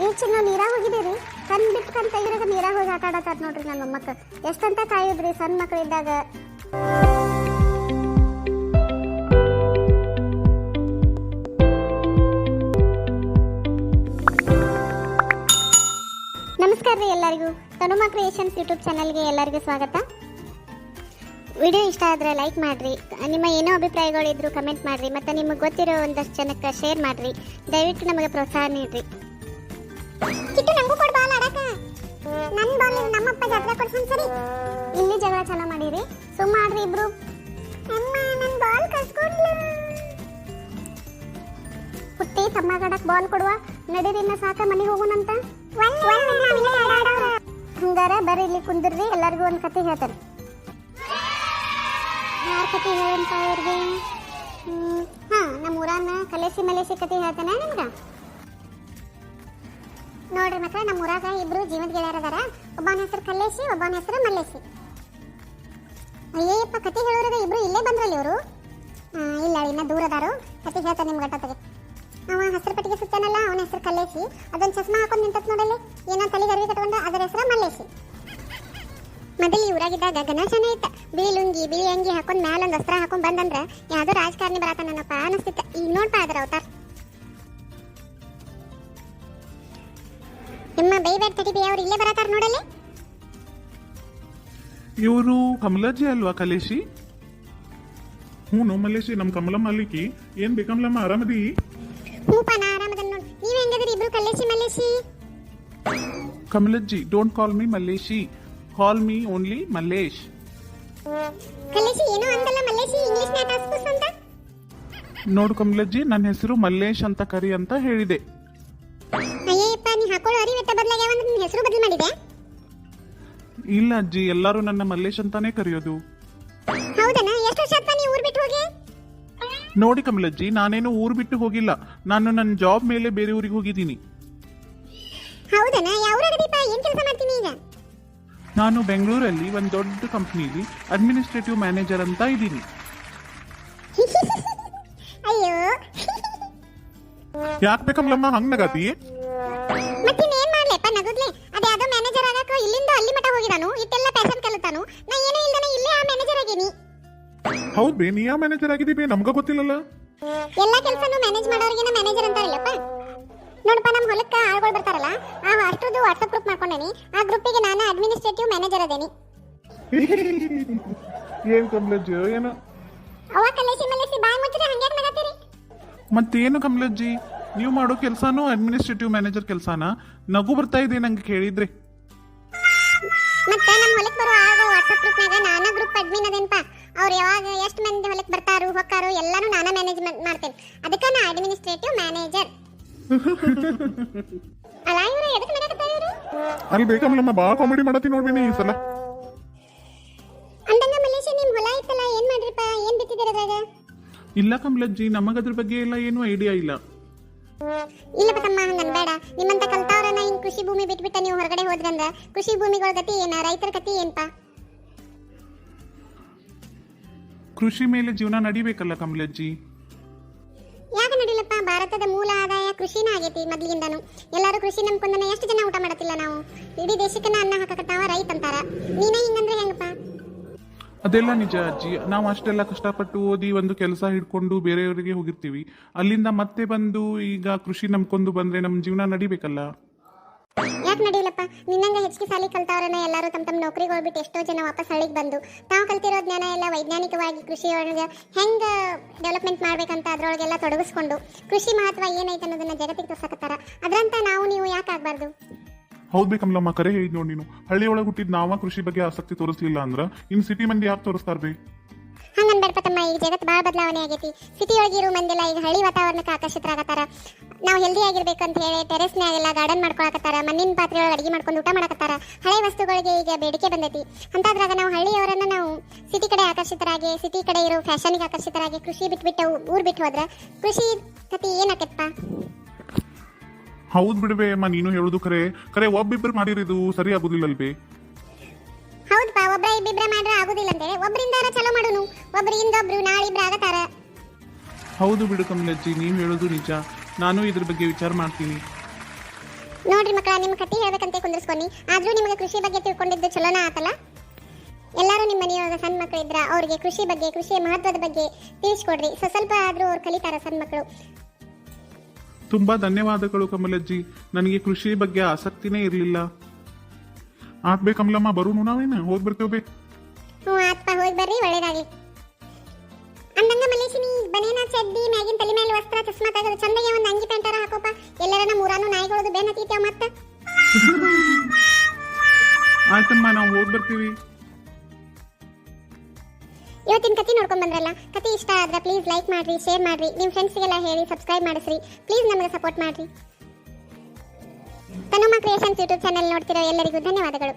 ಈ ಚಿನ್ನ ನೀರಾಗ ಹೋಗಿದ್ದೀರಿ ಕಣ್ ಬಿಟ್ಟು ಕಣ್ ನೀರಾಗ ಹೋಗಿ ಆಟ ಆಡತ್ತಾರ ನೋಡ್ರಿ ನನ್ನ ಮೊಮ್ಮಕ್ಕ ಎಷ್ಟಂತ ಕಾಯುದ್ರಿ ಸಣ್ಣ ಮಕ್ಳು ಇದ್ದಾಗ? ನಮಸ್ಕಾರ ರೀ ಎಲ್ಲರಿಗೂ. ತನುಮಾ ಕ್ರಿಯೇಷನ್ಸ್ ಯೂಟ್ಯೂಬ್ ಚಾನಲ್ಗೆ ಎಲ್ಲರಿಗೂ ಸ್ವಾಗತ. ವಿಡಿಯೋ ಇಷ್ಟ ಆದರೆ ಲೈಕ್ ಮಾಡಿರಿ. ನಿಮ್ಮ ಏನೋ ಅಭಿಪ್ರಾಯಗಳಿದ್ರು ಕಮೆಂಟ್ ಮಾಡಿರಿ. ಮತ್ತು ನಿಮಗೆ ಗೊತ್ತಿರೋ ಒಂದಷ್ಟು ಜನಕ್ಕೆ ಶೇರ್ ಮಾಡಿರಿ. ದಯವಿಟ್ಟು ನಮಗೆ ಪ್ರೋತ್ಸಾಹ ನೀಡ್ರಿ. ಕಿಟ್ಟು ನಂಗೂ ಕೊಡ್ ಬಾಲ್ ಆಡಕ ನನ್ ಬಾಲ್ ನಮ್ಮಪ್ಪ ಜಾತ್ರೆ ಕೊಡ್ಸನ್ ಸರಿ. ಇಲ್ಲಿ ಜಗಳ ಚಲೋ ಮಾಡಿರಿ. ಸುಮ್ಮ ಆಡ್ರಿ ಇಬ್ರು. ಅಮ್ಮ ನನ್ ಬಾಲ್ ಕಸ್ಕೊಂಡ್ಲ ಪುಟ್ಟಿ ತಮ್ಮಗಾಡಕ್ ಬಾಲ್ ಕೊಡುವ. ನಡೀರಿನ ಸಾಕ ಮನೆಗೆ ಹೋಗೋಣಂತ ಹಂಗಾರ ಬರ್ರಿ ಇಲ್ಲಿ ಕುಂದಿರ್ರಿ ಎಲ್ಲರಿಗೂ ಒಂದು ಕತೆ ಹೇಳ್ತಾರೆ ಯಾರ ಕತೆ ಹೇಳಂತ ಅವ್ರಿಗೆ? ಹ್ಮ್, ಹಾ ನಮ್ಮ ಊರನ್ನ ಕಲೆಸಿ ಮಲೆಸಿ ಕತೆ ಹೇಳ್ತಾನೆ ನಿಮ್ಗೆ? ನೋಡ್ರಿ ಮಕ್ಕಳ ನಮ್ಮ ಊರಾಗ ಇಬ್ರು ಜೀವನ ಗೆಳೆಯರ ಅದಾರ. ಒಬ್ಬನ ಹೆಸರು ಕಲ್ಲೇಶಿ ಒಬ್ಬನ ಹೆಸರು ಮಲ್ಲೇಶಿ. ಅಯ್ಯಪ್ಪ ಕತೆ ಹೇಳೋರಾಗ ಇಬ್ರು ಇಲ್ಲೇ ಬಂದ್ರಲ್ಲಿ ಇವರು? ಇಲ್ಲ, ಇನ್ನ ದೂರ ಅದಾರು. ಕತೆ ಹೇಳ್ತಾನೆ ನಿಮ್ಗೆ ತಗೆ ಅವ ಹಸಿರು ಪಟ್ಟಿಗೆ ಸುತ್ತಾನಲ್ಲ, ಅವನ ಹೆಸರು ಕಲ್ಲೇಶಿ. ಅದೊಂದು ಚಸ್ಮಾ ಹಾಕೊಂಡು ನಿಂತತ್ ನೋಡಲ್ಲಿ. ಏನೋ ತಲೆಗೆ ಅರಿವಿ ಕಟ್ಕೊಂಡ ಅದರ ಹೆಸರು ಮಲ್ಲೇಶಿ. ಮೊದಲು ಊರಾಗಿದ್ದಾಗ ಗಣೇಶನೇ ಇತ್ತ. ಬಿಳಿ ಲುಂಗಿ, ಬಿಳಿ ಅಂಗಿ ಹಾಕೊಂಡು ಮ್ಯಾಲೊಂದು ವಸ್ತ್ರ ಹಾಕೊಂಡು ಬಂದಂದ್ರೆ ಯಾವುದೋ ರಾಜಕಾರಣಿ ಬರತಾನಪ್ಪ ಅನಿಸ್ತಿತ್ತ. ಈಗ ನೋಡ್ಪಾ ಅದ್ರ ಅವತಾರ. ಬೇ ಅವ್ರು ಇಲ್ಲೇ ಬರತಾರ ನೋಡಲ್ಲಿ? ಇವರು ಕಮಲಜ್ಜಿ ಅಲ್ವಾ ಕಲೇಶಿ? ಹ್ಞೂ ಮಲ್ಲೇಶಿ ನಮ್ಮ ಕಮಲಮ್ಮ ಅಲ್ಲಿಕಿ ಏನ್ ಬಿ ಕಮಲಮ್ಮ ಆರಾಮದಿ? ಹೂಪ ನಾ ಆರಾಮದನ್ ನೋಡ್. ನೀವ್ ಹೆಂಗದ್ರಿ ಇಬ್ರು Kalleshi Malleshi ಕಮಲಜ್ಜಿ don't call me Malleshi call me only Mallesh Kalleshi ಏನೋ ಅಂದಲ್ಲ ಮಲ್ಲೇಶಿ ಇಂಗ್ಲಿಷ್ ಅಂತ? ನೋಡು ಕಮಲಜ್ಜಿ ನನ್ನ ಹೆಸರು ಮಲ್ಲೇಶ್ ಅಂತ ಕರಿ ಅಂತ ಹೇಳಿದೆ. ಹಾಕೊಳ್ಳೋ ಅರಿವೆತ್ತ ಬದಲಾಗಿ ಒಂದು ನಿನ್ನ ಹೆಸರು ಬದಲು ಮಾಡಿದೆ ಇಲ್ಲ ಅಜ್ಜಿ ಎಲ್ಲರೂ ನನ್ನ ಮಲ್ಲೇಶ್ ಅಂತಾನೆ ಕರೆಯೋದು. ಹೌದನ? ಎಷ್ಟು ವರ್ಷ ಆತ್ಪ ನೀ ಊರ್ ಬಿಟ್ಟು ಹೋಗಿ? ನೋಡಿ ಕಮಲಜ್ಜಿ ನಾನೇನು ಊರು ಬಿಟ್ಟು ಹೋಗಿಲ್ಲ. ನಾನು ನನ್ನ ಜಾಬ್ ಮೇಲೆ ಬೇರೆ ಊರಿಗೆ ಹೋಗಿದ್ದೀನಿ. ಹೌದನ? ಯಾವ ಊರಾಗದೀಪ ಏನ್ ಕೆಲಸ ಮಾಡ್ತೀನಿ ಈಗ? ನಾನು ಬೆಂಗಳೂರಲ್ಲಿ ಒಂದು ದೊಡ್ಡ ಕಂಪ್ನಿಲಿ ಅಡ್ಮಿನಿಸ್ಟ್ರೇಟಿವ್ ಮ್ಯಾನೇಜರ್ ಅಂತ ಇದ್ದೀನಿ. ಅಯ್ಯೋ. ಯಾಕೆ ಬೇಕಮ್ಮ ಹಂಗ್ ನಗತಿ? ಹೌದ್ ಬೇ ನೀ ಯಾವ ಮ್ಯಾನೇಜರ್ ಆಗಿದ್ದೀವಿ ನಮ್ಗ ಗೊತ್ತಿಲ್ಲಲ್ಲ. ಎಲ್ಲಾ ಕೆಲಸನು ಮ್ಯಾನೇಜ್ ಮಾಡೋರಿಗೆ ಮ್ಯಾನೇಜರ್ ಅಂತಾರಲ್ಲಪ್ಪ ನೋಡಪ್ಪ ನಮ್ಮ ಹೊಲಕ್ಕೆ ಆಳ್ಗಳು ಬರ್ತಾರಲ್ಲ ಆ ಅಷ್ಟರದ್ದು ವಾಟ್ಸಪ್ ಗ್ರೂಪ್ ಮಾಡ್ಕೊಂಡೇನಿ ಆ ಗ್ರೂಪಿಗೆ ನಾನು ಅಡ್ಮಿನಿಸ್ಟ್ರೇಟಿವ್ ಮ್ಯಾನೇಜರ್ ಅದೇನಿ ಏನ್ ಕಮಲಜ್ಜಿ ಏನು? ಅವ ಕಲೇಸಿ ಮಲೇಸಿ ಬಾಯ್ ಮುಚ್ಚಿದ್ರೆ ಹಂಗ್ಯಾಕ್ ನಗತ್ತೀರಿ ಮತ್ತೇನು ಕಮಲಜ್ಜಿ? ನೀವು ಮಾಡೋ ಕೆಲಸನೂ ಅಡ್ಮಿನಿಸ್ಟ್ರೇಟಿವ್ ಮ್ಯಾನೇಜರ್ ಕೆಲಸನ? ನಗು ಬರ್ತಾ ಇದೆ ನಂಗೆ ಕೇಳಿದ್ರೆ. ಮತ್ತೆ ನಮ್ಮ ಹೊಲಕ್ಕೆ ಬರೋ ಆಗ ವಾಟ್ಸಪ್ ಗ್ರೂಪ್ನಾಗ ನಾನಾ ಗ್ರೂಪ್ ಅಡ್ಮಿನ್ ಅದೇನಪ್ಪ ಅವ್ರು ಯಾವಾಗ ಹೊಕ್ಕಾರು ಎಲ್ಲಾನು ನಾನಾ ಮ್ಯಾನೇಜ್ಮೆಂಟ್ ಮಾಡ್ತೇನೆ. ಅದಕ್ಕೆ ನಾ ಅಡ್ಮಿನಿಸ್ಟ್ರೇಟಿವ್ ಮ್ಯಾನೇಜರ್ ಅಲ್ಲ ಇವರು ಎದಕ್ಕೆ ನಡಕತ್ತಾ ಇವರು? ಅಲ್ಲಿ ಬಾ ಕಾಮಿಡಿ ಮಾಡತಿ ನೋಡ್ಬೇನಿ ಈ ಸಲ. ಅಂದಂಗ ಮಲೇಶ ನಿಮ್ ಹೊಲ ಇತ್ತಲ್ಲ ಏನ್ ಮಾಡ್ರಿಪ್ಪ ಏನ್ ಬಿತ್ತಿದ್ದೀರ ಅದ್ರಾಗ? ಇಲ್ಲ ಕಮಲಜ್ಜಿ ನಮಗದ್ರ ಬಗ್ಗೆ ಎಲ್ಲ ಏನು ಐಡಿಯಾ ಇಲ್ಲ. ಇಲ್ಲ ತಮ್ಮ ಹಂಗನ್ ಬೇಡ ನಿಮ್ಮಂತ ಕಲ್ತಾವ್ರನ್ನ ಹಿಂಗ್ ಕೃಷಿ ಭೂಮಿ ಬಿಟ್ಬಿಟ್ಟ ನೀವು ಹೊರಗಡೆ ಹೋದ್ರಂದ್ರ ಕೃಷಿ ಭೂಮಿಗಳ ಗತಿ ಏನ? ರೈತರ ಗತಿ ಏನ್ಪ? ಕೃಷಿ ಮೇಲೆ ಜೀವನ ನಡಿಬೇಕಲ್ಲ ಕಮಲಜ್ಜಿ ಯಾಕೆ ನಡಿಲಪ್ಪ? ಭಾರತದ ಮೂಲ ಆದಾಯ ಕೃಷಿನ ಆಗೈತಿ ಮೊದ್ಲಿಂದನು. ಎಲ್ಲರೂ ಕೃಷಿ ನಂಬ್ಕೊಂಡನ ಎಷ್ಟು ಜನ ಊಟ ಮಾಡುತ್ತಿಲ್ಲ ನಾವು? ಇಡೀ ದೇಶಕ್ಕನ ಅನ್ನ ಹಾಕಕತ್ತಾವ ರೈತ ಅಂತಾರ. ನೀನೇ ಹಿಂಗಂದ್ರೆ ಹೆಂಗಪ್ಪ? ಅದೆಲ್ಲ ನಿಜ ಅಜ್ಜಿ. ನಾವು ಅಷ್ಟೆಲ್ಲ ಕಷ್ಟಪಟ್ಟು ಓದಿ ಒಂದು ಕೆಲಸ ಹಿಡ್ಕೊಂಡು ಬೇರೆಯವರಿಗೆ ಹೋಗಿರ್ತೀವಿ. ಅಲ್ಲಿಂದ ಮತ್ತೆ ಬಂದು ಈಗ ಕೃಷಿ ನಂಬ್ಕೊಂಡು ಬಂದ್ರೆ ನಮ್ಮ ಜೀವನ ನಡಿಬೇಕಲ್ಲ? ಯಾಕೆ ನಡಿಲಪ್ಪ ನಿನ್ನಂಗ ಹೆಚ್ಚಿಗೆ ಸಾಲಿ ಕಲ್ತವ್ರನ್ನ ಎಲ್ಲರೂ ತಮ್ಮ ತಮ್ಮ ನೌಕರಿಗೆ ಹೋಗ್ಬಿಟ್ಟು ಎಷ್ಟೋ ಜನ ವಾಪಸ್ ಹಳ್ಳಿಗೆ ಬಂದು ತಾವು ಕಲ್ತಿರೋ ಜ್ಞಾನ ಎಲ್ಲ ವೈಜ್ಞಾನಿಕವಾಗಿ ಕೃಷಿ ಒಳಗೆ ಹೆಂಗ ಡೆವಲಪ್ಮೆಂಟ್ ಮಾಡ್ಬೇಕಂತ ಅದ್ರೊಳಗೆಲ್ಲ ತೊಡಗಿಸ್ಕೊಂಡು ಕೃಷಿ ಮಹತ್ವ ಏನೈತೆ ಅನ್ನೋದನ್ನ ಜಗತ್ತಿಗೆ ತೋರ್ಸಕತ್ತಾರ. ಅದ್ರಂತ ನಾವು ನೀವು ಯಾಕೆ ಆಗ್ಬಾರ್ದು? ಹೌದ್ ಬೇಕಮಲಮ್ಮ ಕರೆ ಹೇಳಿದ್ ನೋಡಿ ನೀನು. ಹಳ್ಳಿ ಒಳಗೆ ಹುಟ್ಟಿದ್ ನಾವ ಕೃಷಿ ಬಗ್ಗೆ ಆಸಕ್ತಿ ತೋರಿಸ್ಲಿಲ್ಲ ಅಂದ್ರ ಇನ್ ಸಿಟಿ ಮಂದಿ ಯಾಕೆ ತೋರಿಸ್ತಾರ ಬೇ ಹಂಗನ್ಬೇಡಪ್ಪ ತಮ್ಮ ಈಗ ಜಗತ್ತು ಭಾಳ ಬದಲಾವಣೆ ಆಗೈತಿ. ಸಿಟಿ ಒಳಗಿರೋ ಮಂದಿಲ್ಲ ಈಗ ಹಳ್ಳಿ ವಾತಾವರಣಕ್ಕೆ ಆಕರ್ಷಿತರಾಗತ್ತಾರ. ನಾವು ಹೆಲ್ದಿ ಆಗಿರ್ಬೇಕು ಅಂತ ಹೇಳಿ ಟೆರೆಸ್ನಾಗೆಲ್ಲ ಗಾರ್ಡನ್ ಮಾಡ್ಕೊಳಕತ್ತಾರ ಮಣ್ಣಿನ ಪಾತ್ರೆ ಒಳಗೆ ಅಡಿಗೆ ಮಾಡ್ಕೊಂಡು ಊಟ ಮಾಡಕತ್ತಾರ. ಹಳೆ ವಸ್ತುಗಳಿಗೆ ಈಗ ಬೇಡಿಕೆ ಬಂದೈತಿ. ಅಂತಾದ್ರಾಗ ನಾವು ಹಳ್ಳಿಯವರನ್ನ ನಾವು ಸಿಟಿ ಕಡೆ ಆಕರ್ಷಿತರಾಗಿ ಸಿಟಿ ಕಡೆ ಇರೋ ಫ್ಯಾಷನ್ಗೆ ಆಕರ್ಷಿತರಾಗಿ ಕೃಷಿ ಬಿಟ್ಬಿಟ್ಟು ಊರ್ ಬಿಟ್ಟು ಹೋದ್ರೆ ಕೃಷಿ ಕತಿ ಏನಾಕೈತಪ್ಪ? ಹೌದು ಬಿಡ್ಬೇ ಅಮ್ಮ ನೀನು ಹೇಳುದು ಖರೆ. ಖರೆ ಒಬ್ಬಿಬ್ರು ಮಾಡಿರೋದು ಸರಿ ಆಗುದಿಲ್ಲಲ್ಬೇ ಹೌದಪ್ಪ ಒಬ್ಬರ ಇಬ್ಬಿಬ್ರ ಆಗುದಿಲ್ಲ ಅಂತೇಳಿ ಒಬ್ರಿಂದಾರ ಚಲೋ ಮಾಡುನು? ಒಬ್ರಿಂದ ಒಬ್ರು ನಾಳಿಬ್ರು ಆಗತಾರ. ಹೌದು ಬಿಡು ಕಮಲಜ್ಜಿ ನೀವು ಹೇಳೋದು ನಿಜ. ನಾನು ಇದ್ರ ಬಗ್ಗೆ ವಿಚಾರ ಮಾಡ್ತೀನಿ. ನೋಡ್ರಿ ಮಕ್ಕಳ ನಿಮ್ಮ ಕಟ್ಟಿ ಹೇಳ್ಬೇಕಂತ ಕುಂದಿರ್ಸ್ಕೊನಿ. ಆದ್ರೂ ನಿಮಗೆ ಕೃಷಿ ಬಗ್ಗೆ ತಿಳ್ಕೊಂಡಿದ್ದು ಚಲೋನ ಆತಲ್ಲ? ಎಲ್ಲರೂ ನಿಮ್ಮ ಮನೆಯೊಳಗೆ ಸಣ್ಣ ಮಕ್ಕಳು ಇದ್ರ ಅವ್ರಿಗೆ ಕೃಷಿ ಬಗ್ಗೆ ಕೃಷಿಯ ಮಹತ್ವದ ಬಗ್ಗೆ ತಿಳಿಸ್ಕೊಡ್ರಿ. ಸೊ ಸ್ವಲ್ಪ ಆದ್ರೂ ಅವ್ರು ಕಲಿತಾರ ಸಣ್ಣ ಮಕ್ಕಳು ತುಂಬಾ ಧನ್ಯವಾದಗಳು ಕಮಲಜ್ಜಿ. ನನಗೆ ಕೃಷಿ ಬಗ್ಗೆ ಆಸಕ್ತಿನೇ ಇರಲಿಲ್ಲ. ಆಗ್ಬೇಕು ಕಮಲಮ್ಮ ಬರೋನು ನಾವೇನ? ಹೋಗಿ ಬರ್ತೇವೆ ಹ್ಞೂ ಆತ್ಪ ಹೋಗಿ ಬರ್ರಿ ಒಳ್ಳೇದಾಗ್ಲಿ. ಅಂದಂಗ ಮಲೇಶಿನಿ ಬನೇನ ಚಡ್ಡಿ ಮ್ಯಾಗಿನ ತಲೆ ಮೇಲೆ ವಸ್ತ್ರ ಚಸ್ಮಾ ತೆಗೆದು ಚಂದಗೆ ಒಂದು ಅಂಗಿ ಪ್ಯಾಂಟರ ಹಾಕೋಪ. ಎಲ್ಲರ ನಮ್ಮ ಊರಾನು ನಾಯಿಗಳದು ಬೆನ್ ಹತ್ತಿತ್ತೇವ ಮತ್ತೆ? ಆಯ್ತಮ್ಮ ನಾವು ಹೋಗಿ ಬರ್ತೀವಿ. ಇವತ್ತಿನ ಕತೆ ನೋಡ್ಕೊಂಡ್ ಬಂದ್ರಲ್ಲ ಕತೆ ಇಷ್ಟ ಆದ್ರೆ ಪ್ಲೀಸ್ ಲೈಕ್ ಮಾಡ್ರಿ ಶೇರ್ ಮಾಡ್ರಿ ನಿಮ್ಮ ಫ್ರೆಂಡ್ಸ್ಗೆಲ್ಲ ಹೇಳಿ ಸಬ್ಸ್ಕ್ರೈಬ್ ಮಾಡಿಸ್ರಿ ಪ್ಲೀಸ್ ನಮಗೆ ಸಪೋರ್ಟ್ ಮಾಡ್ರಿ. ತನುಮ ಕ್ರಿಯೇಷನ್ಸ್ ಯೂಟ್ಯೂಬ್ ಚಾನೆಲ್ ನೋಡ್ತಿರೋ ಎಲ್ಲರಿಗೂ ಧನ್ಯವಾದಗಳು.